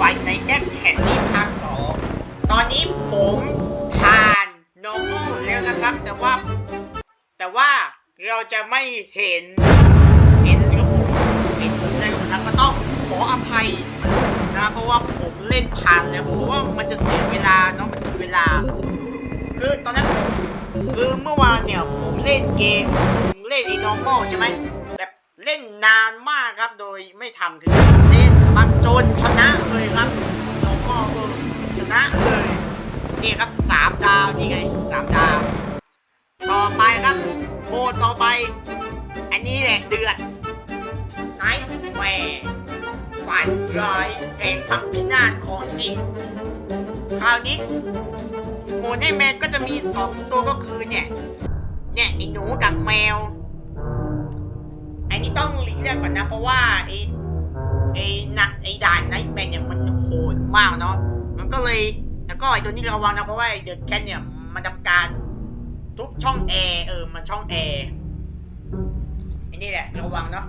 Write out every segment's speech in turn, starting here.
ไฟในแอดแท็กนี้ภาคสองตอนนี้ผมผ่าน normal แล้วนะครับ แต่ว่า แต่ว่าเราจะไม่เห็น เห็นระบบเห็นผมในระบบนั้นก็ต้องขออภัยนะเพราะว่าผมเล่นผ่านแล้วเพราะว่ามันจะเสียเวลาเนาะมันกินเวลา คือตอนนั้นคือเมื่อวานเนี่ยผมเล่นเกมผมเล่นอ้ normal ใช่ไหมแบบ เล่นนานมากครับ โดยไม่ทำถึงเล่นมาจนชนะเลยครับ normal ก็ชนะเลยนี่ครับสามดาวนี่ไงสามดาว ต่อไปครับโหมดต่อไป อันนี้แหละเดือดไนท์แวร์ฝันร้ายแห่งพังพินาศของจริงคราวนี้โหมดให้แมนก็จะมีสองตัวก็คือเนี่ยเนี่ยไอ้หนูกับแมว นี้ต้องหลิงก์เรียกก่อนนะ เพราะว่าไอ้ไอ้นักไอ้ด่านไนท์แมนเนี่ยมันโหดมากเนาะมันก็เลยแล้วก็ไอ้ตัวนี้ระวังนะเพราะว่าเดอะแคทเนี่ยมันทำการทุกช่องแอร์เออมันช่องแอร์อันนี้แหละระวังเนาะ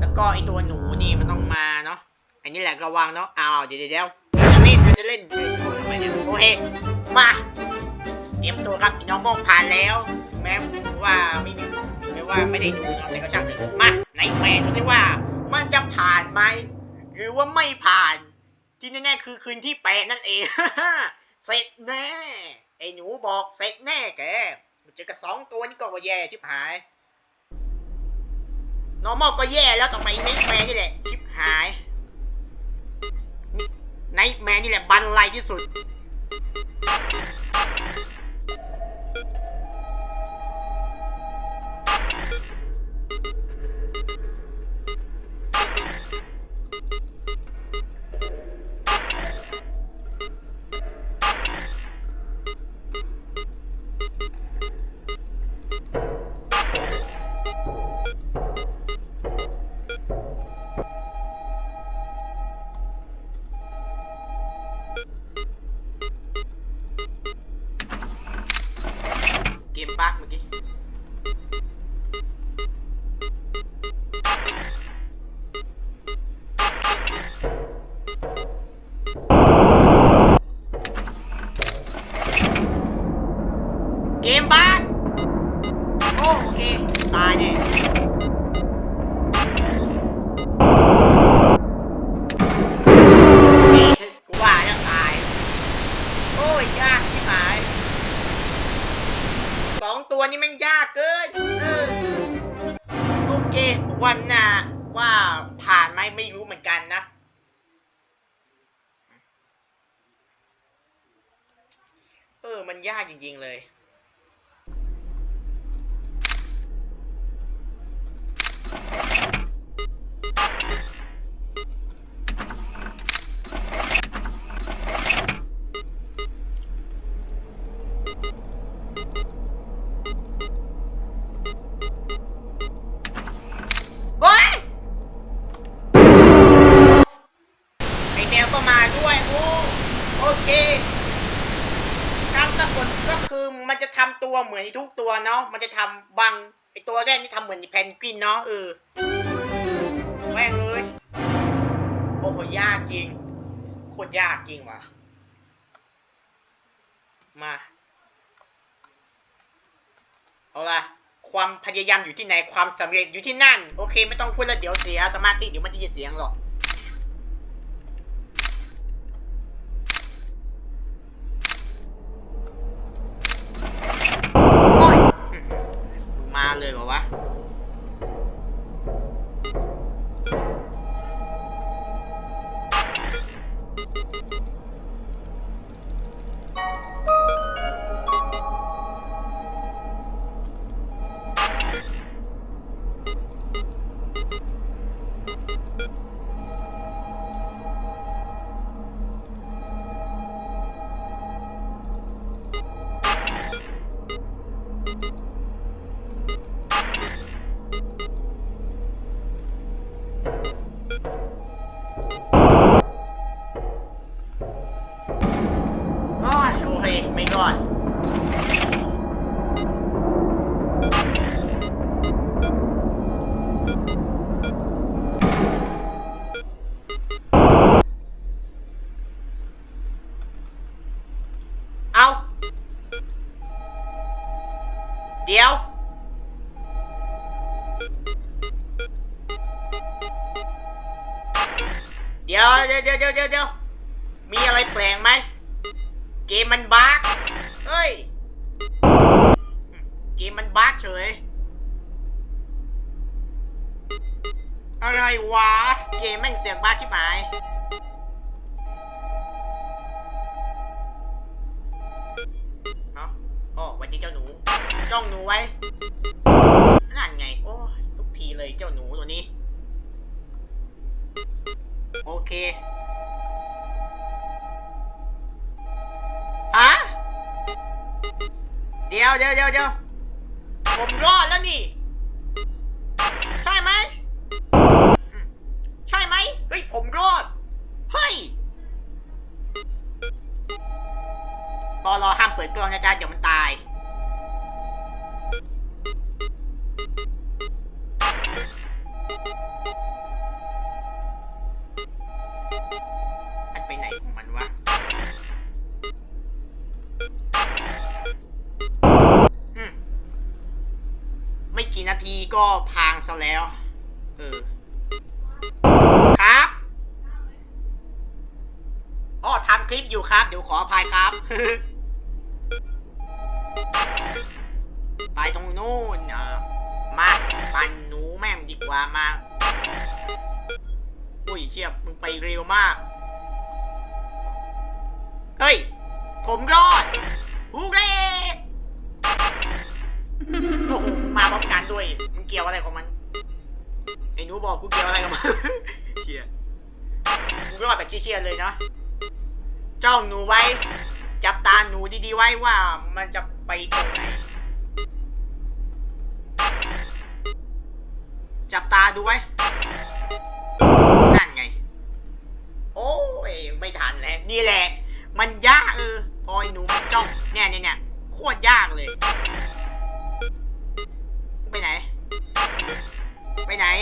แล้วก็ไอตัวหนูนี่มันต้องมาเนาะอันนี้แหละระวังเนาะอ้าวเดี๋ยวเดี๋ยวเดี๋ยวจะเล่นจะเล่นเล่นทำไมเนี่ยโอเคมาเตรียมตัวครับน้องมองผ่านแล้วแม้ว่าไม่มี ว่าไม่ได้ดูเนาะแต่ก็ช่างเถอะมาไหนแมนดูสิว่า มันจะผ่านไหมหรือว่าไม่ผ่าน ที่แน่ๆคือคืนที่แปดนั่นเอง เสร็จแน่ไอ้หนูบอกเสร็จแน่แกเจอกับสองตัวนี่ก็ว่าแย่ชิบหาย normal ก็แย่แล้วต่อไปไนท์แมนนี่แหละชิบหายไนท์แมนนี่แหละบันไลที่สุด โอเค ตายเนี่ยกูว่าจะตาย โอ้ย ยากที่หายสองตัวนี้มันยากเกิน เออ โอเค วันน้าว่าผ่านไหมไม่รู้เหมือนกันนะเออ มันยากจริง ๆ เลย เคการสะกดก็คือมันจะทำตัวเหมือนทุกตัวเนาะ มันจะทำบางไอตัวแรกนี่ทำเหมือนแพนกวินเนาะเออแม่งเลยโอ้โหยากจริง โคตรยากจริงว่ะ มา เอาละความพยายามอยู่ที่ไหน ความสำเร็จอยู่ที่นั่น โอเค ไม่ต้องพูดแล้วเดี๋ยวเสียสมาธิเดี๋ยวมันจะเสียงหรอก เดี๋ยว เดี๋ยวเดี๋ยวเดี๋ยวเดี๋ยวเดี๋ยวมีอะไรแปลงไหม เกมมันบั๊กเฮ้ย เกมมันบั๊กเฉย อะไรวะ เกมแม่งเสียงบั๊กชิบหาย ไว้ นั่นไง โอ้ทุกทีเลยเจ้าหนูตัวนี้ โอเคฮะเดี๋ยวเดี๋ยวเดี๋ยวเดี๋ยวผมรอดแล้วนี่ นาทีก็พางซะแล้ว เออ ครับอ๋อทำคลิปอยู่ครับ เดี๋ยวขออภัยครับ ไปตรงนู้นเออมาปั่นหนูแม่งดีกว่ามา อุ้ยเชียบมึงไปเร็วมาก เฮ้ย ผมรอดฮูเร่ โอ้โหมาพร้อมกันด้วยมึงเกี่ยวอะไรของมัน ไอ้หนูบอกกูเกี่ยวอะไรกับมันเชียกูรอดแบบเชี่ยๆเลยนะจ้องหนูไว้ จับตาหนูดีๆไว้ว่ามันจะไปตรงไหน จับตาดูไว้ นั่นไง โอ้ยไม่ทันแล้ว นี่แหละ มันยากเออ พอไอ้หนูมันจ้องเนี่ยเนี่ยเนี่ยโคตรยากเลย ไปไหน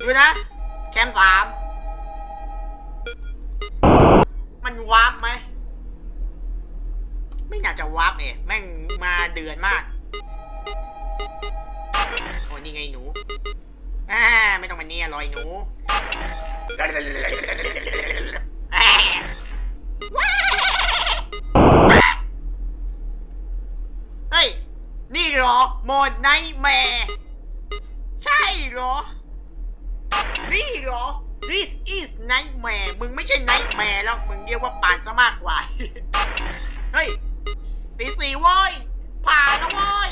ดูนะ แคมสาม มันวาร์ปไหม ไม่น่าจะวาร์ปเนี่ยแม่งมาเดือนมาก โอ้นี่ไงหนูอ่าไม่ต้องมาเนี่ยลอยหนู หมดไนแมร์ใช่เหรอ นี่เหรอ this is nightmare มึงไม่ใช่ nightmare แล้ว มึงเรียกว่าป่านซะมากกว่า เฮ้ยตีสี่โว้ย ผ่านแล้วโว้ย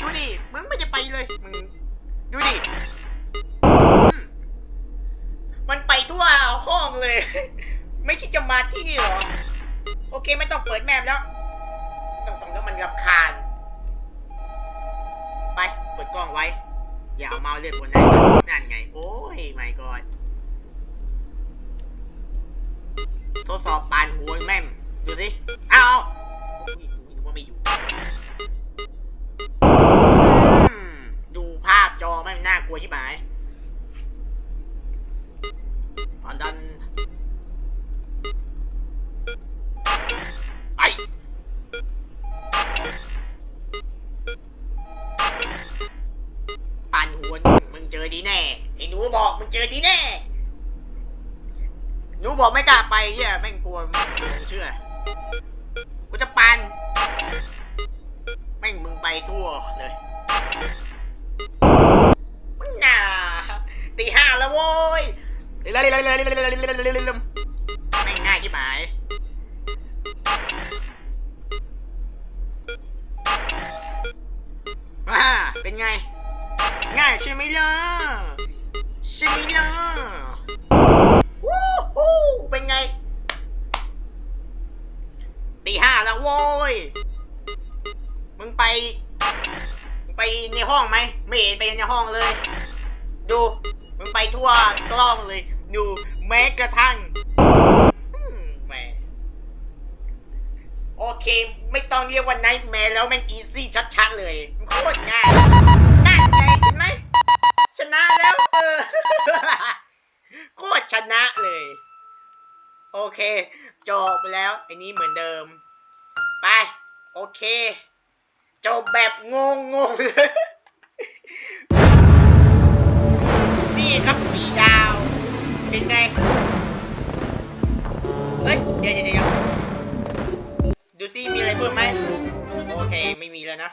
ดูดิ มึงไม่จะไปเลย มึง ดูดิ มันไปทั่วห้องเลย ไม่คิดจะมาที่นี่เหรอ โอเคไม่ต้องเปิดแมปแล้ว ต้องส่งแล้วมันรำคาญ ดกล้องไว้ อย่าเอาเมาส์เลื่อนบนนั้นนั่นไง โอ้ยไม่กอดทดสอบปานหัวแม่ม ดูสิ เอาเอาโอ้ยดูว่าไม่อยู่ ดูภาพจอไม่น่ากลัวใช่ไหมันหัวมึงเจอดีแน่ไอ้หนูบอกมึงเจอดีแน่หนูบอกไม่กล้าไปเฮียแม่งกลัวมึงเชื่อกูจะปันแม่งมึงไปทั่วเลยมึงน่าตีห้าแล้วโว้ยเร็วๆๆๆๆๆๆไม่ง่ายที่หมาย ใช่ไหมล่ะใช่ไหมล่ะวู้ฮู้เป็นไงตีห้าแล้วโว้ย มึงไป ไปในห้องไหมไม่เห็นไปในห้องเลย ดู มึงไปทั่วกล้องเลย ดูแม้กระทั่งอืมแหมโอเค ไม่ต้องเรียกว่าไนท์แมร์แล้วแม่งอีซี่ชัดๆเลย โคตรง่ายนั่นไง ชนะแล้วเออโคตรชนะเลย โอเค จบไปแล้วไอ้นี้เหมือนเดิม ไป โอเค จบแบบงงงงเลยนี่ครับสีดาว เป็นไงเฮ้ยเดี๋ยวเดี๋ยวเดี๋ยวดูซิมีอะไรเพิ่มไหมโอเค ไม่มีแล้วนะ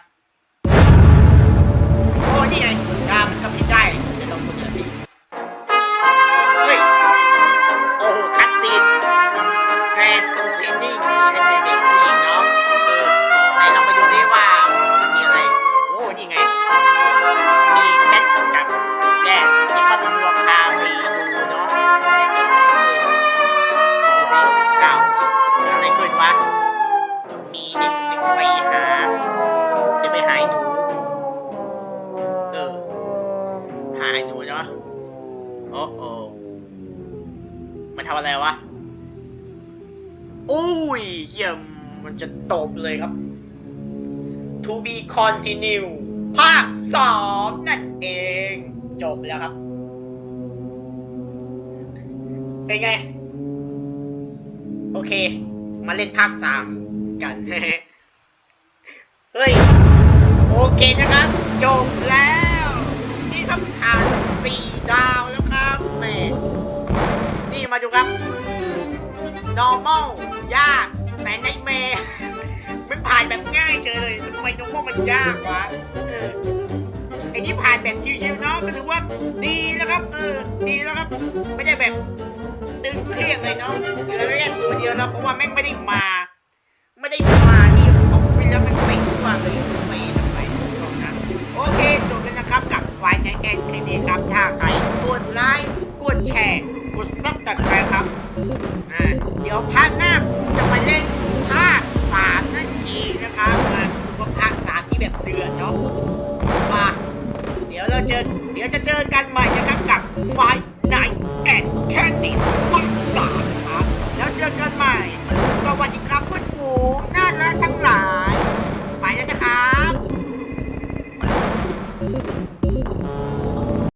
อ้นี่ไงดามันกระพริบได้เดี๋ยวลองกดเดี๋ยวสิเฮ้ย โอ้โหคัดซีนแกรนโอเพนนิ่งมีให้เป็นเด็กผู้หญิงเนาะเออไหนลองไปดูซิว่ามีอะไร โอ้นี่ไง มีแคทกับแย่ที่ครอบครัวพาไปดูเนาะเออดูสิอ้าเกิดอะไรขึ้นวะ มีเด็กหนึ่งไปหาเดี๋ยวไปหาไอ้หนู อะไรวะอุ้ยเยี่ยมมันจะตบเลยครับ To be continue ภาคสองนั่นเอง จบแล้วครับ เป็นไง โอเค มาเล่นภาคสามกัน เฮ้ย โอเคนะครับ จบแล้ว นี่ครับผ่านสี่ดาว มาดูครับ normal ยากแต่ในเมมันผ่านแบบง่ายเฉยเลยทำไม normal มันยากวะเออไอ้นี่ผ่านแบบชิวๆเนาะก็ถือว่าดีแล้วครับ เออ ดีแล้วครับ ไม่ได้แบบตึงเครียดเลยเนาะเหลือแค่ตัวเดียวแล้วเพราะว่าแม่งไม่ได้มา